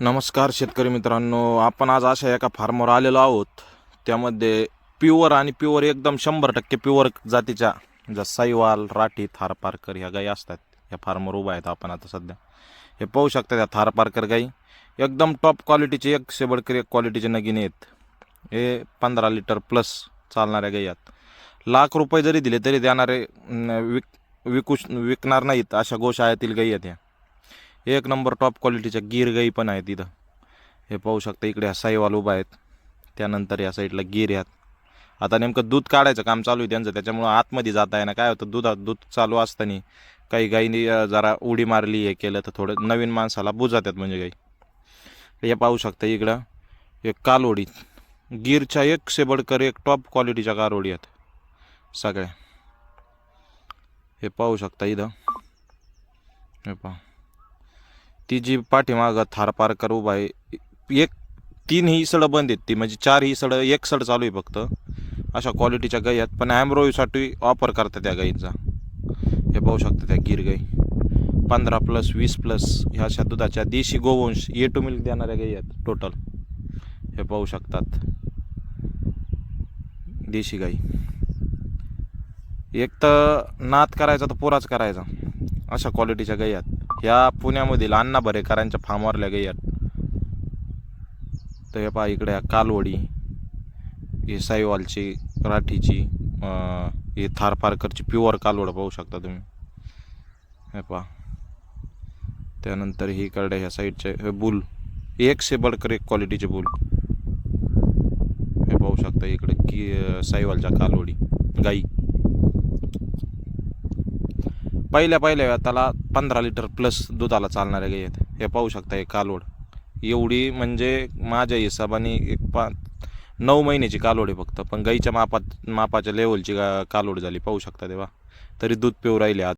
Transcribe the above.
नमस्कार शेतकरी मित्रांनो आपण आज अशा एका फार्मवर आलेलो आहोत. त्यामध्ये प्युअर आणि प्युअर एकदम शंभर टक्के प्युअर जातीच्या ज्या साईवाल राठी थारपारकर ह्या गायी असतात या फार्मवर उभ्या आहेत आपण आता सध्या. हे पाहू शकता त्या थारपारकर गाई. एकदम टॉप क्वालिटीचे एक शेबडकर एक क्वालिटीचे नगिने आहेत. हे पंधरा लिटर प्लस चालणाऱ्या गाई आहेत. लाख रुपये जरी दिले तरी देणारे विक विकू विकणार नाहीत अशा गोशाळ्यातील गाई आहेत ह्या. एक नंबर टॉप क्वालिटीच्या गिर गाई पण आहेत इथं. हे पाहू शकता इकडे ह्या साईवाल उभा आहेत. त्यानंतर या साईडला गिर आहेत. आता नेमकं दूध काढायचं काम चालू आहे त्यांचं. त्याच्यामुळं आतमध्ये जाता आहे ना काय होतं? दुधात दूध चालू असताना काही गाईनी जरा उडी मारली हे केलं तर थोडं नवीन माणसाला बुजातात म्हणजे गाई. हे पाहू शकता इकडं एक कालोडी. गिरच्या एक शेबडकर एक टॉप क्वालिटीच्या कालोडी आहेत. सगळ्या. हे पाहू शकता इथं. हे पाहू. ती जी पाठीमागं थारपारकर उभा आहे एक तीन ही सडं बंद आहेत ती म्हणजे चार ही सडं एक सड चालू आहे फक्त. अशा क्वालिटीच्या गाई आहेत पण ॲम्ब्रॉईसाठी वापर करतात त्या गाईंचा. हे पाहू शकता त्या गिर गाई. पंधरा प्लस वीस प्लस ह्या अशा दुधाच्या देशी गोवंश ए टू मिल्क देणाऱ्या गाई आहेत टोटल हे पाहू शकतात. देशी गाई. एक तर नाद करायचा तर पुराच करायचा. अशा क्वालिटीच्या गाई आहेत. ह्या पुण्यामधील अण्णा बरेकरांच्या फार्मवरल्या गाई आहेत तर हे पहा इकडे कालवडी ही साईवालची राठीची हे ही थारपारकरची प्युअर कालवड पाहू शकता तुम्ही. हे पहा. त्यानंतर ही इकडे ह्या साईडचे हे बुल एक से बडकर एक क्वालिटीचे बुल. हे पाहू शकता इकडे की साईवालच्या कालवडी गाई. पहिल्या पहिल्या वेळा त्याला पंधरा लिटर प्लस दुधाला चालणाऱ्या गाई आहेत. हे पाहू शकता हे कालवड एवढी म्हणजे माझ्या हिशोबाने एक पा नऊ महिन्याची कालोड आहे फक्त. पण गाईच्या मापात मापाच्या लेवलची का कालोड झाली. पाहू शकता तेव्हा. तरी दूध पिऊ राहिले. आज